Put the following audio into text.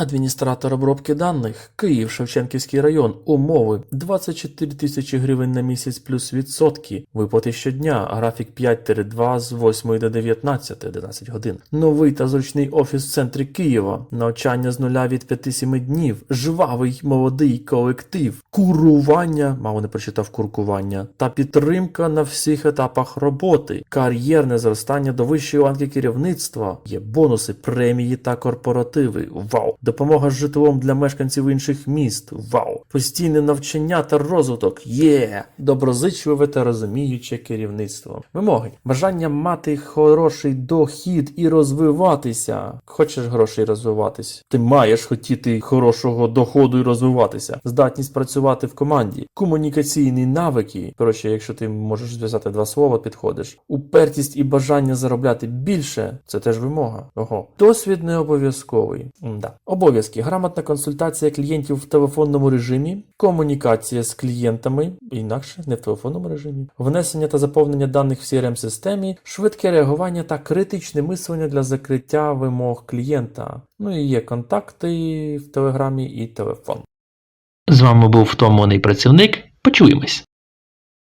Адміністратор обробки даних Київ, Шевченківський район, умови 24 тисячі гривень на місяць плюс відсотки, виплати щодня, графік 5-2 з 8 до 19, 11 годин. Новий та зручний офіс в центрі Києва, навчання з нуля від 5-7 днів, жвавий молодий колектив, курування, мало не прочитав куркування, та підтримка на всіх етапах роботи, кар'єрне зростання до вищої ланки керівництва, є бонуси, премії та корпоративи. Вау! Допомога з житлом для мешканців інших міст. Вау! Постійне навчання та розвиток. Є! Доброзичливе та розуміюче керівництво. Вимоги. Бажання мати хороший дохід і розвиватися. Хочеш грошей розвиватись? Ти маєш хотіти хорошого доходу і розвиватися. Здатність працювати в команді. Комунікаційні навики. Коротше, якщо ти можеш зв'язати два слова, підходиш. Упертість і бажання заробляти більше це теж вимога. Ого. Досвід не обов'язковий. Да. Обов'язки. Грамотна консультація клієнтів в телефонному режимі, комунікація з клієнтами, інакше не в телефонному режимі, внесення та заповнення даних в crm системі швидке реагування та критичне мислення для закриття вимог клієнта. Ну і є контакти в телеграмі і телефон. З вами був втомлений працівник. Почуємось.